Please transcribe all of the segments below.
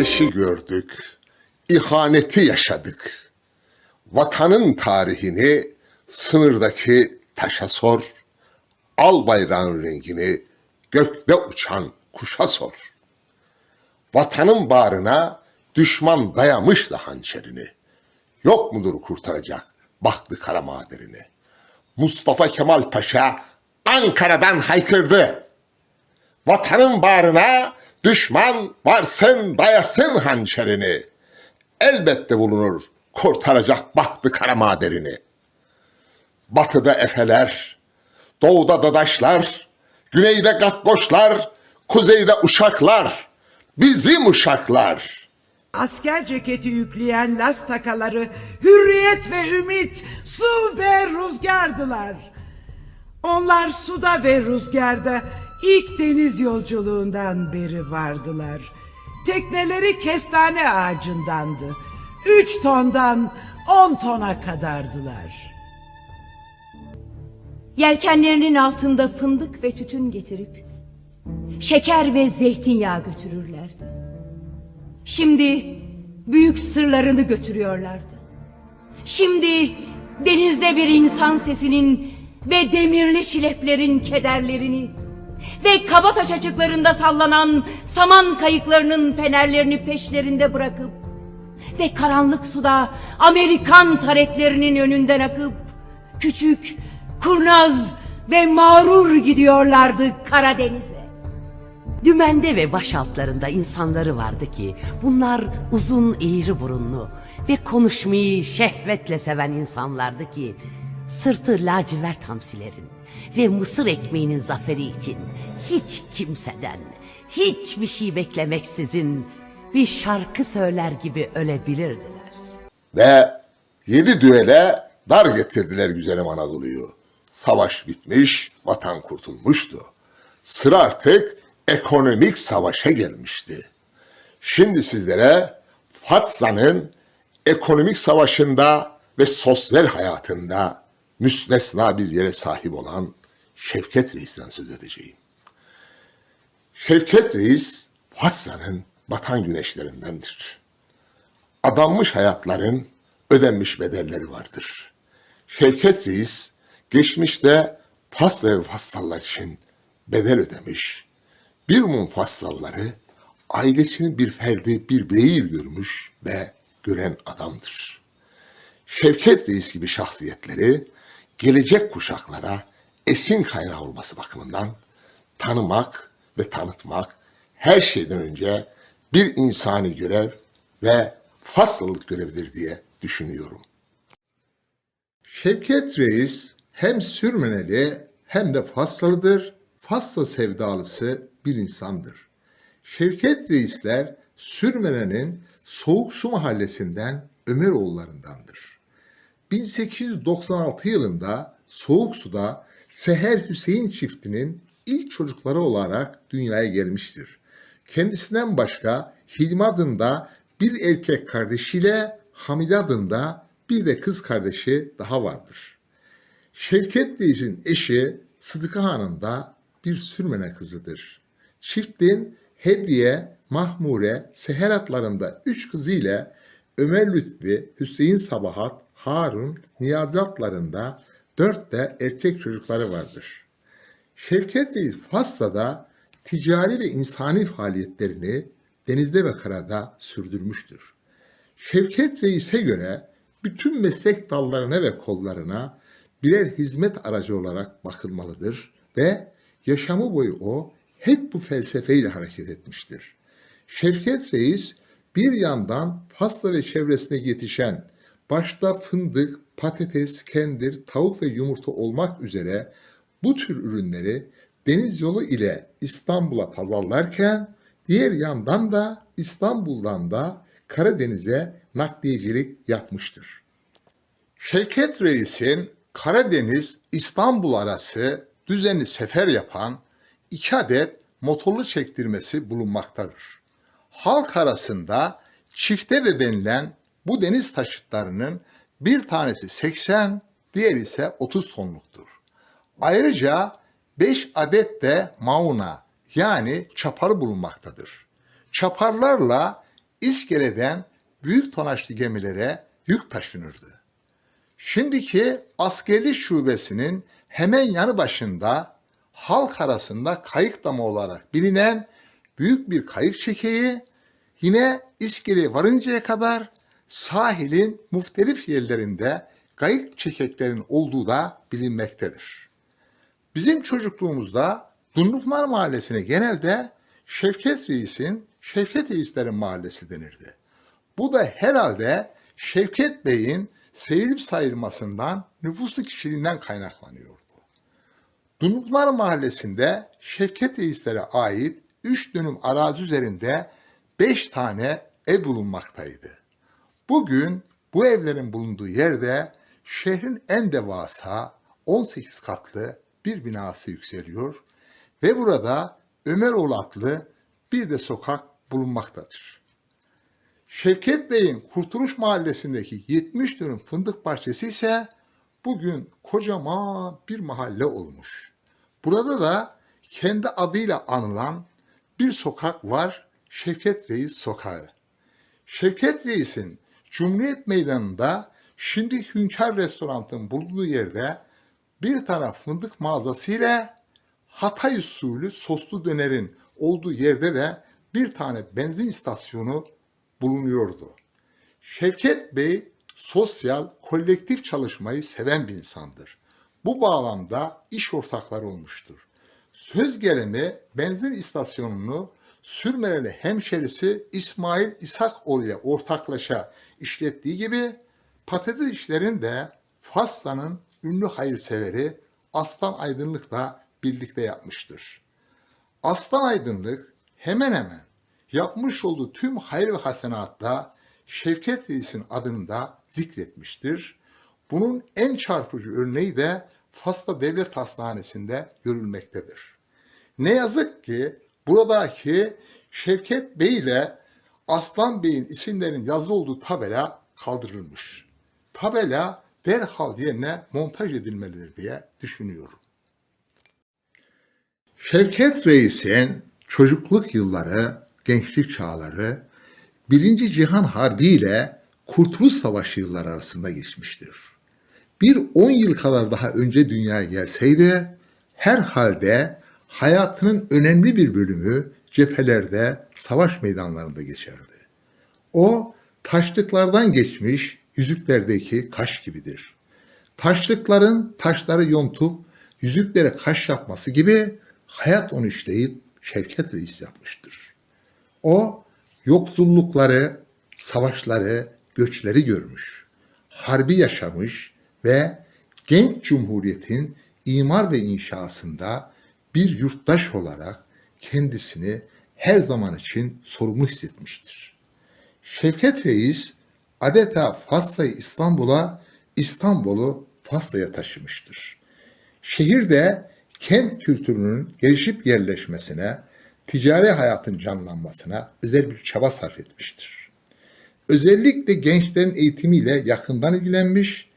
Ateşi gördük, ihaneti yaşadık. Vatanın tarihini sınırdaki taşa sor. Al bayrağın rengini gökte uçan kuşa sor. Vatanın bağrına düşman dayamış da hançerini. Yok mudur kurtaracak baktı kara maderini. Mustafa Kemal Paşa Ankara'dan haykırdı. Vatanın bağrına düşman varsın dayasın hançerini. Elbette bulunur kurtaracak bahtı kara maderini. Batıda efeler, doğuda dadaşlar, güneyde gatboşlar, kuzeyde uşaklar, bizim uşaklar. Asker ceketi yükleyen las takaları hürriyet ve ümit su ve rüzgardılar. Onlar suda ve rüzgarda ilk deniz yolculuğundan beri vardılar. Tekneleri kestane ağacındandı. Üç tondan on tona kadardılar. Yelkenlerinin altında fındık ve tütün getirip şeker ve zeytinyağı götürürlerdi. Şimdi büyük sırlarını götürüyorlardı. Şimdi denizde bir insan sesinin ve demirli şileplerin kederlerini ve kabataş açıklarında sallanan saman kayıklarının fenerlerini peşlerinde bırakıp ve karanlık suda Amerikan taretlerinin önünden akıp küçük, kurnaz ve mağrur gidiyorlardı Karadeniz'e. Dümende ve baş altlarında insanları vardı ki bunlar uzun eğri burunlu ve konuşmayı şehvetle seven insanlardı ki sırtı lacivert hamsilerin ve mısır ekmeğinin zaferi için hiç kimseden hiçbir şey beklemeksizin bir şarkı söyler gibi ölebilirdiler. Ve yedi düele dar getirdiler güzelim Anadolu'yu. Savaş bitmiş, vatan kurtulmuştu. Sıra artık ekonomik savaşa gelmişti. Şimdi sizlere Fatsa'nın ekonomik savaşında ve sosyal hayatında müstesna bir yere sahip olan Şevket Reis'ten söz edeceğim. Şevket Reis, Fatsa'nın batan güneşlerindendir adanmış hayatların ödenmiş bedelleri vardır. Şevket Reis geçmişte Fasla ve Fassallar için bedel ödemiş. Bir umum Fassalları ailesinin bir ferdi, bir bireyi görmüş ve gören adamdır. Şevket Reis gibi şahsiyetleri gelecek kuşaklara esin kaynağı olması bakımından tanımak ve tanıtmak her şeyden önce bir insani görev ve faslılık görevidir diye düşünüyorum. Şevket Reis hem sürmeneli hem de Faslıdır, Fasla sevdalısı bir insandır. Şevket Reisler Sürmene'nin Soğuk Su Mahallesi'nden Ömeroğullarındandır. 1896 yılında Soğuk Su'da Seher Hüseyin çiftinin ilk çocukları olarak dünyaya gelmiştir. Kendisinden başka Hilmi adında bir erkek kardeşiyle Hamide adında bir de kız kardeşi daha vardır. Şevket Reis'in eşi Sıdıka Hanım da bir sürmene kızıdır. Çiftin Hediye, Mahmure, Seher adlarında üç kızı ile Ömer Lütfi, Hüseyin Sabahat, Harun, Niyazi adlarında dört de erkek çocukları vardır. Şevket Reis Fassa'da ticari ve insani faaliyetlerini denizde ve karada sürdürmüştür. Şevket Reis'e göre bütün meslek dallarına ve kollarına birer hizmet aracı olarak bakılmalıdır ve yaşamı boyu o hep bu felsefeyle hareket etmiştir. Şevket Reis bir yandan Fasla ve çevresine yetişen başta fındık, patates, kendir, tavuk ve yumurta olmak üzere bu tür ürünleri deniz yolu ile İstanbul'a pazarlarken diğer yandan da İstanbul'dan da Karadeniz'e nakliyecilik yapmıştır. Şevket Reis'in Karadeniz İstanbul arası düzenli sefer yapan iki adet motorlu çektirmesi bulunmaktadır. Halk arasında çifte de denilen bu deniz taşıtlarının bir tanesi 80, diğer ise 30 tonluktur. Ayrıca 5 adet de mauna yani çaparı bulunmaktadır. Çaparlarla iskeleden büyük tonajlı gemilere yük taşınırdı. Şimdiki askeri şubesinin hemen yanı başında halk arasında kayık damı olarak bilinen büyük bir kayık çekeği yine iskeleye varıncaya kadar sahilin muhtelif yerlerinde kayık çekeklerin olduğu da bilinmektedir. Bizim çocukluğumuzda Dumluklar Mahallesi'ne genelde Şevket Reis'in Şevket Reislerin Mahallesi denirdi. Bu da herhalde Şevket Bey'in seyirip sayılmasından nüfuslu kişiliğinden kaynaklanıyordu. Dumluklar Mahallesi'nde Şevket Reislere ait 3 dönüm arazi üzerinde 5 tane ev bulunmaktaydı. Bugün bu evlerin bulunduğu yerde şehrin en devasa 18 katlı bir binası yükseliyor ve burada Ömeroğlu adlı bir de sokak bulunmaktadır. Şevket Bey'in Kurtuluş Mahallesi'ndeki 70 dönüm fındık bahçesi ise bugün kocaman bir mahalle olmuş. Burada da kendi adıyla anılan bir sokak var, Şevket Reis Sokağı. Şevket Reis'in Cumhuriyet Meydanı'nda şimdi Hünkar Restorant'ın bulunduğu yerde bir tane fındık mağazası ile Hatay usulü soslu dönerin olduğu yerde de bir tane benzin istasyonu bulunuyordu. Şevket Bey sosyal, kolektif çalışmayı seven bir insandır. Bu bağlamda iş ortakları olmuştur. Söz gelimi benzin istasyonunu Sürmeli hemşerisi İsmail İsakoğlu ile ortaklaşa işlettiği gibi patates işlerini de Faslan'ın ünlü hayırseveri Aslan Aydınlık'la birlikte yapmıştır. Aslan Aydınlık hemen hemen yapmış olduğu tüm hayır ve hasenatta Şevket Reis'in adını da zikretmiştir. Bunun en çarpıcı örneği de Fasla Devlet Hastanesi'nde görülmektedir. Ne yazık ki buradaki Şevket Bey ile Aslan Bey'in isimlerinin yazılı olduğu tabela kaldırılmış. Tabela derhal yerine montaj edilmelidir diye düşünüyorum. Şevket Reis'in çocukluk yılları, gençlik çağları Birinci Cihan Harbi ile Kurtuluş Savaşı yılları arasında geçmiştir. Bir 10 yıl kadar daha önce dünyaya gelseydi herhalde hayatının önemli bir bölümü cephelerde, savaş meydanlarında geçerdi. O taşlıklardan geçmiş yüzüklerdeki kaş gibidir. Taşlıkların taşları yontup yüzüklere kaş yapması gibi hayat onu işleyip Şevket Reis yapmıştır. O yoksullukları, savaşları, göçleri görmüş. Harbi yaşamış ve genç cumhuriyetin imar ve inşasında bir yurttaş olarak kendisini her zaman için sorumlu hissetmiştir. Şevket Reis adeta Fas'tayı İstanbul'a, İstanbul'u Fas'ta'ya taşımıştır. Şehirde kent kültürünün gelişip yerleşmesine, ticari hayatın canlanmasına özel bir çaba sarf etmiştir. Özellikle gençlerin eğitimiyle yakından ilgilenmiş,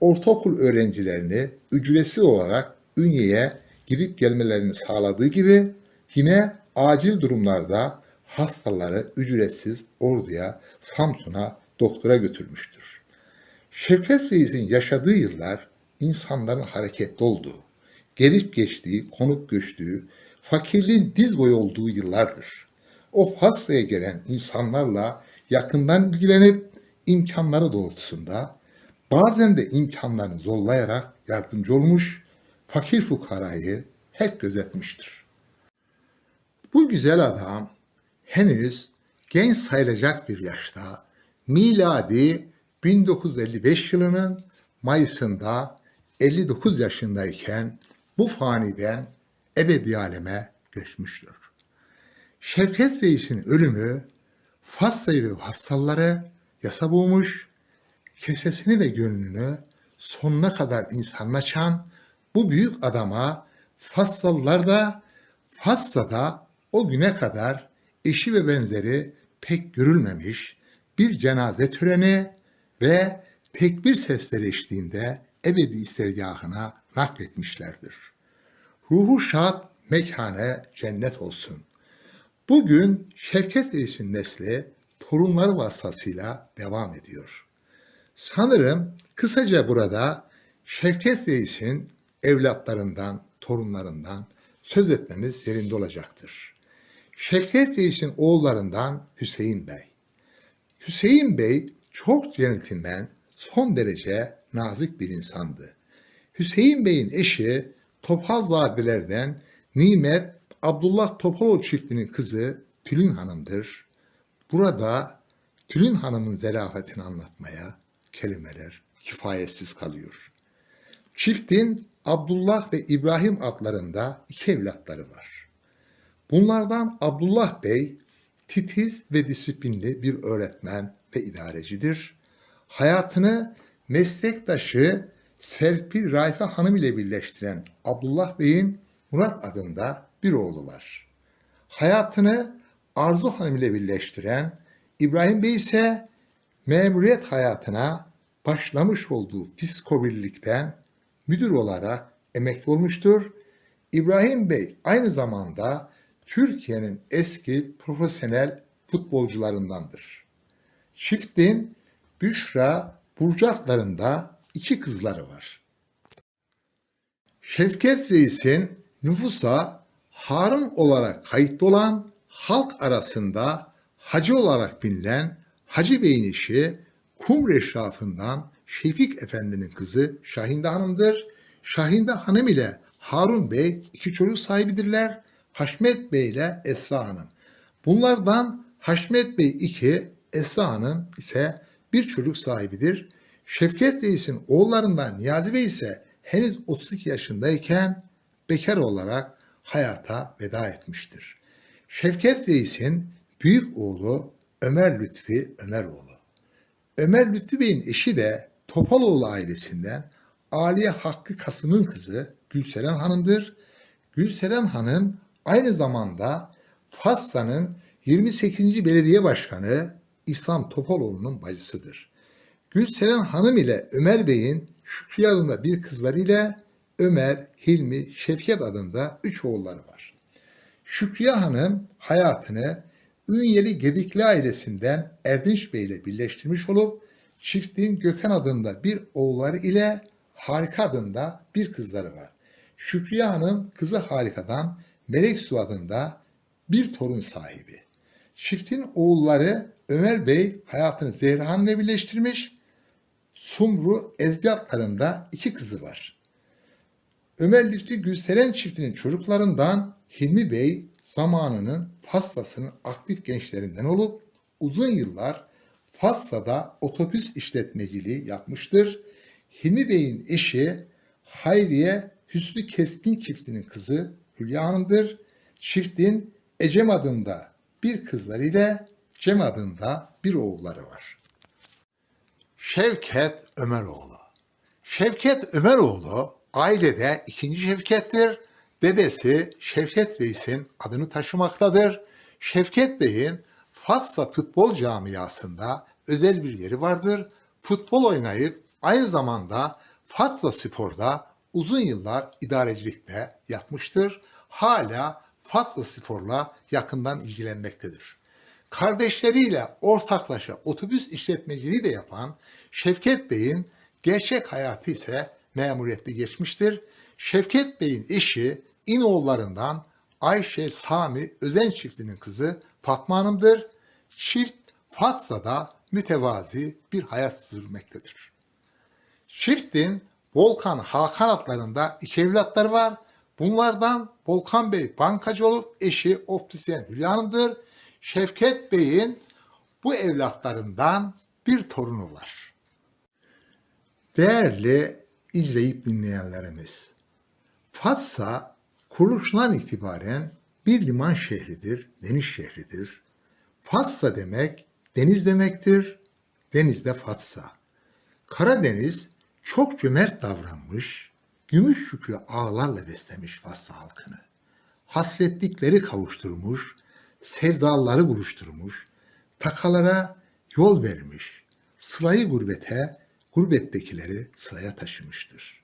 ortaokul öğrencilerini ücretsiz olarak Ünye'ye gidip gelmelerini sağladığı gibi yine acil durumlarda hastaları ücretsiz Ordu'ya, Samsun'a, doktora götürmüştür. Şevket Reis'in yaşadığı yıllar insanların hareketli olduğu, gelip geçtiği, konuk göçtüğü, fakirliğin diz boyu olduğu yıllardır. O Fas'ta'ya gelen insanlarla yakından ilgilenip imkanları doğrultusunda bazen de imkanlarını zorlayarak yardımcı olmuş, fakir fukarayı hep gözetmiştir. Bu güzel adam henüz genç sayılacak bir yaşta miladi 1955 yılının Mayıs'ında 59 yaşındayken bu faniden ebedi aleme göçmüştür. Şevket Reis'in ölümü Fas sayılı hastalları yasa bulmuş, kesesini ve gönlünü sonuna kadar insanlaşan bu büyük adama Fassalılar da Fassa'da o güne kadar eşi ve benzeri pek görülmemiş bir cenaze töreni ve tekbir sesleri eşliğinde ebedi istergahına nakletmişlerdir. Ruhu şad mekanı cennet olsun. Bugün Şevket Reis'in nesli torunları vasıtasıyla devam ediyor. Sanırım kısaca burada Şevket Reis'in evlatlarından, torunlarından söz etmemiz yerinde olacaktır. Şevket Reis'in oğullarından Hüseyin Bey. Hüseyin Bey çok centilmen, son derece nazik bir insandı. Hüseyin Bey'in eşi Topalzadelerden Nimet Abdullah Topaloğlu çiftinin kızı Tülin Hanım'dır. Burada Tülin Hanım'ın zerafetini anlatmaya kelimeler kifayetsiz kalıyor. Çiftin Abdullah ve İbrahim adlarında iki evlatları var. Bunlardan Abdullah Bey titiz ve disiplinli bir öğretmen ve idarecidir. Hayatını meslektaşı Serpil Raife Hanım ile birleştiren Abdullah Bey'in Murat adında bir oğlu var. Hayatını Arzu Hanım ile birleştiren İbrahim Bey ise memuriyet hayatına başlamış olduğu psikobirlikten müdür olarak emekli olmuştur. İbrahim Bey aynı zamanda Türkiye'nin eski profesyonel futbolcularındandır. Çiftin Büşra Burcu adlarında iki kızları var. Şevket Reis'in nüfusa Harun olarak kayıtlı olan halk arasında hacı olarak bilinen Hacı Bey'in eşi Kumre eşrafından Şefik Efendi'nin kızı Şahinde Hanım'dır. Şahinde Hanım ile Harun Bey iki çocuk sahibidirler. Haşmet Bey ile Esra Hanım. Bunlardan Haşmet Bey iki, Esra Hanım ise bir çocuk sahibidir. Şevket Reis'in oğullarından Niyazi Bey ise henüz 32 yaşındayken bekar olarak hayata veda etmiştir. Şevket Reis'in büyük oğlu Ömer Lütfi Ömeroğlu. Ömer Lütfü Bey'in eşi de Topaloğlu ailesinden Aliye Hakkı Kasım'ın kızı Gülseren Hanım'dır. Gülseren Hanım aynı zamanda Fassa'nın 28. Belediye Başkanı İslam Topaloğlu'nun bacısıdır. Gülseren Hanım ile Ömer Bey'in Şükriye adında bir kızları ile Ömer, Hilmi, Şevket adında üç oğulları var. Şükriye Hanım hayatını Ünyeli Gedikli ailesinden Erdinç Bey ile birleştirmiş olup çiftin Gökhan adında bir oğulları ile Harika adında bir kızları var. Şükriye Hanım kızı Harika'dan Melek Su adında bir torun sahibi. Çiftin oğulları Ömer Bey hayatını Zehra Hanım ile birleştirmiş. Sumru Ezgi adlarında iki kızı var. Ömer Lütfi Gülseren çiftinin çocuklarından Hilmi Bey zamanının Fassa'sının aktif gençlerinden olup uzun yıllar Fassa'da otobüs işletmeciliği yapmıştır. Hilmi Bey'in eşi Hayriye Hüsnü Keskin çiftinin kızı Hülya Hanım'dır. Çiftin Ecem adında bir kızları ile Cem adında bir oğulları var. Şevket Ömeroğlu. Şevket Ömeroğlu ailede ikinci Şevket'tir. Dedesi Şevket Reis'in adını taşımaktadır. Şevket Bey'in Fatsa futbol camiasında özel bir yeri vardır. Futbol oynayıp aynı zamanda Fatsa Spor'da uzun yıllar idarecilikte yapmıştır. Hala Fatsa Spor'la yakından ilgilenmektedir. Kardeşleriyle ortaklaşa otobüs işletmeciliği de yapan Şevket Bey'in gerçek hayatı ise memuriyette geçmiştir. Şevket Bey'in eşi İnoğullarından Ayşe Sami Özen çiftinin kızı Fatma Hanım'dır. Çift Fatsa'da mütevazi bir hayat sürmektedir. Çiftin Volkan Hakan adlarında iki evlatları var. Bunlardan Volkan Bey bankacı olup eşi optisyen Hülya Hanım'dır. Şevket Bey'in bu evlatlarından bir torunu var. Değerli izleyip dinleyenlerimiz, Fatsa kuruluşundan itibaren bir liman şehridir, deniz şehridir. Fatsa demek deniz demektir, denizde Fatsa. Karadeniz çok cömert davranmış, gümüş yüklü ağlarla beslemiş Fatsa halkını. Hasretlikleri kavuşturmuş, sevdaları buluşturmuş, takalara yol vermiş, sırayı gurbete, gurbettekileri sıraya taşımıştır.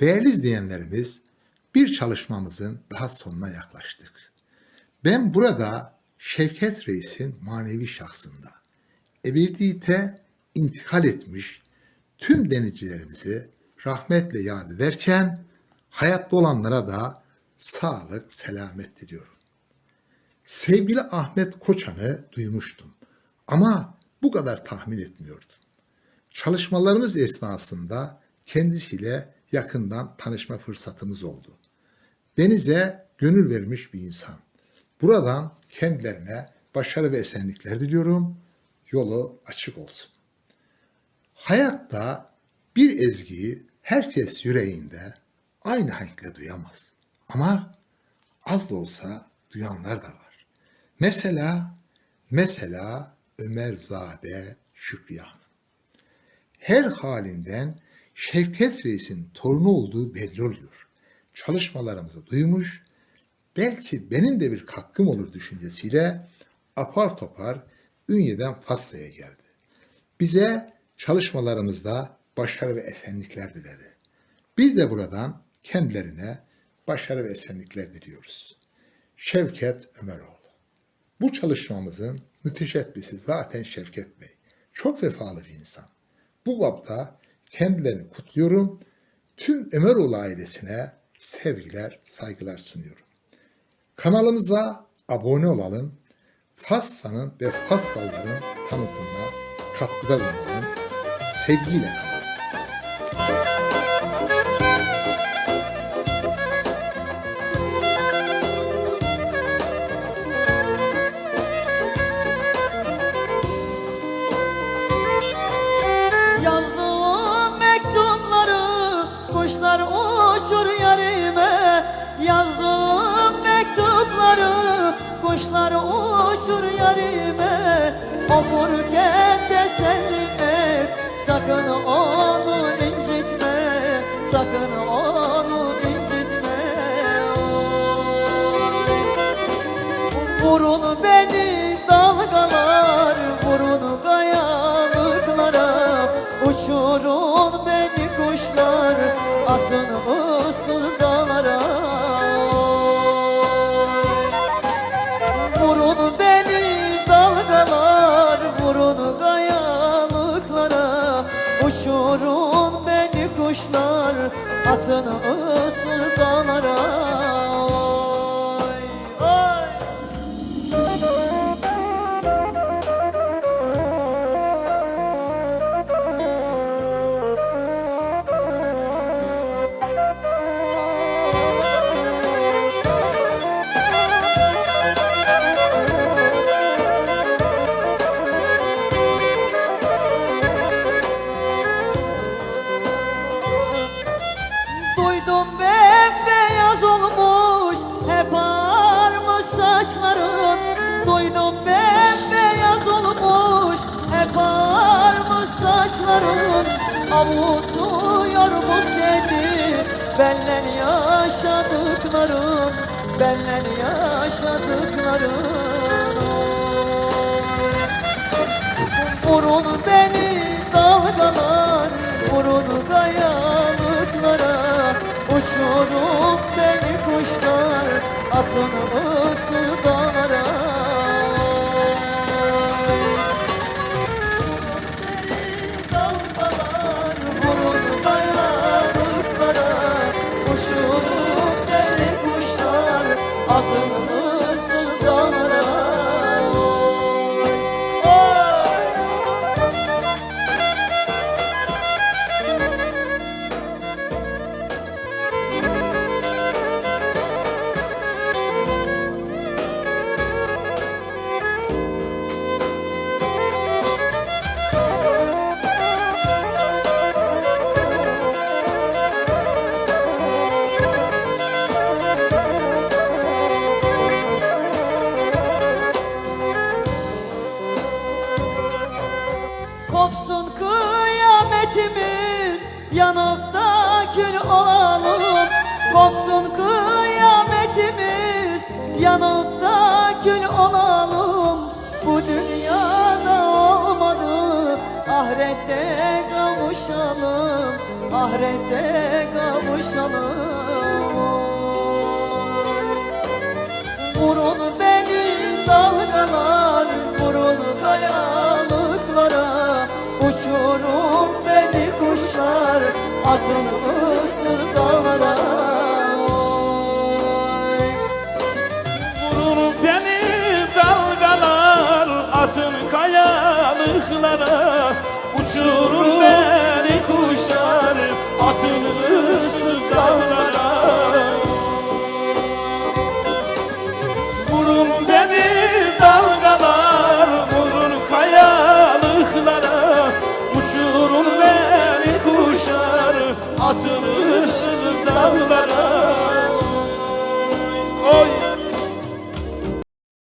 Değerli izleyenlerimiz, bir çalışmamızın daha sonuna yaklaştık. Ben burada Şevket Reis'in manevi şahsında ebediyete intikal etmiş tüm denizcilerimizi rahmetle yad ederken hayatta olanlara da sağlık, selamet diliyorum. Sevgili Ahmet Koçan'ı duymuştum ama bu kadar tahmin etmiyordum. Çalışmalarımız esnasında kendisiyle yakından tanışma fırsatımız oldu. Denize gönül vermiş bir insan. Buradan kendilerine başarı ve esenlikler diliyorum. Yolu açık olsun. Hayatta bir ezgiyi herkes yüreğinde aynı hankle duyamaz. Ama az da olsa duyanlar da var. Mesela, mesela Ömerzade Şükriye Hanım. Her halinden Şevket Reis'in torunu olduğu belli oluyor. Çalışmalarımızı duymuş, belki benim de bir katkım olur düşüncesiyle apar topar Ünye'den Faslı'ya geldi. Bize çalışmalarımızda başarı ve esenlikler diledi. Biz de buradan kendilerine başarı ve esenlikler diliyoruz. Şevket Ömeroğlu. Bu çalışmamızın müteşebbisi zaten Şevket Bey. Çok vefalı bir insan. Bu babda kendilerini kutluyorum. Tüm Ömeroğlu ailesine sevgiler, saygılar sunuyorum. Kanalımıza abone olalım. Fassa'nın ve Fassalıların tanıtımına katkıda bulunalım. 黑皮的。Uçurun beni kuşlar, atın kuşlar, ahirete kavuşalım. Vurun beni dalgalar, vurun kayalıklara. Uçurun beni kuşlar, atın